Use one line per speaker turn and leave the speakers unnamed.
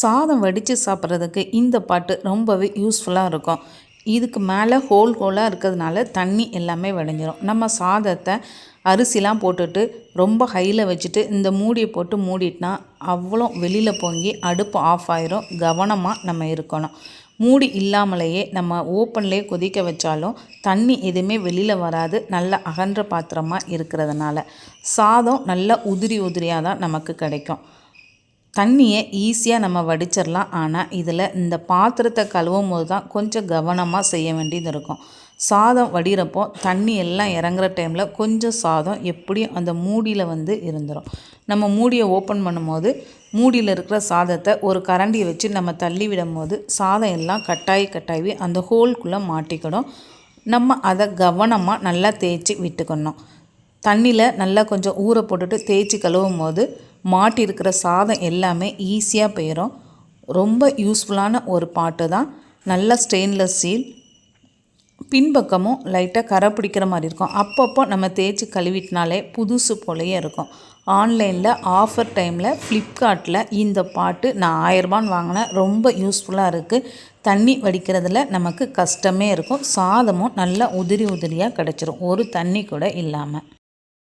சாதம் வடித்து சாப்பிட்றதுக்கு இந்த பாட்டு ரொம்பவே யூஸ்ஃபுல்லாக இருக்கும். இதுக்கு மேலே ஹோல் ஹோலாக இருக்கிறதுனால தண்ணி எல்லாமே வடிஞ்சிடும் நம்ம சாதத்தை அரிசிலாம் போட்டுட்டு ரொம்ப ஹையில் வச்சுட்டு இந்த மூடியை போட்டு மூடிட்டா அவ்வளோ வெளியில் பொங்கி அடுப்பு ஆஃப் ஆயிரும். கவனமாக நம்ம இருக்கணும். மூடி இல்லாமலேயே நம்ம ஓப்பன்லேயே கொதிக்க வச்சாலும் தண்ணி எதுவுமே வெளியில் வராது. நல்ல அகன்ற பாத்திரமாக இருக்கிறதுனால. சாதம் நல்ல உதிரி உதிரியாக தான் நமக்கு கிடைக்கும். தண்ணியை ஈஸியாக நம்ம வடிச்சிடலாம் ஆனால் இதில் இந்த பாத்திரத்தை கழுவும் போது தான் கொஞ்சம் கவனமாக செய்ய வேண்டியது இருக்கும். சாதம் வடிகிறப்போ தண்ணி எல்லாம் இறங்குற டைமில் கொஞ்சம் சாதம் எப்படியும் அந்த மூடியில் வந்து இருந்துடும் நம்ம மூடியை ஓப்பன் பண்ணும்போது மூடியில் இருக்கிற சாதத்தை ஒரு கரண்டியை வச்சு நம்ம தள்ளி விடும் போது சாதம் எல்லாம் கட்டாயி கட்டாயி அந்த ஹோல்குள்ளே மாட்டிக்கிடும். நம்ம அதை கவனமாக நல்லா தேய்ச்சி விட்டுக்கணும். தண்ணியில் நல்லா கொஞ்சம் ஊற போட்டுட்டு தேய்ச்சி கழுவும் போது மாட்டிருக்கிற சாதம் எல்லாமே ஈஸியாக போயிடும் ரொம்ப யூஸ்ஃபுல்லான ஒரு பாட்டு தான். நல்ல ஸ்டெயின்லெஸ் ஸ்டீல் பின்பக்கமும் லைட்டாக கரை பிடிக்கிற மாதிரி இருக்கும். அப்பப்போ நம்ம தேய்ச்சி கழுவிட்டினாலே புதுசு போலயே இருக்கும். ஆன்லைனில் ஆஃபர் டைமில் ஃப்ளிப்கார்ட்டில் இந்த பாட்டு நான் ஆயிரரூபான்னு வாங்கினேன். ரொம்ப யூஸ்ஃபுல்லாக இருக்குது தண்ணி வடிக்கிறதுல நமக்கு கஷ்டமே இருக்கும். சாதமும் நல்லா உதிரி உதிரியாக கிடச்சிரும். ஒரு தண்ணி கூட இல்லாமல்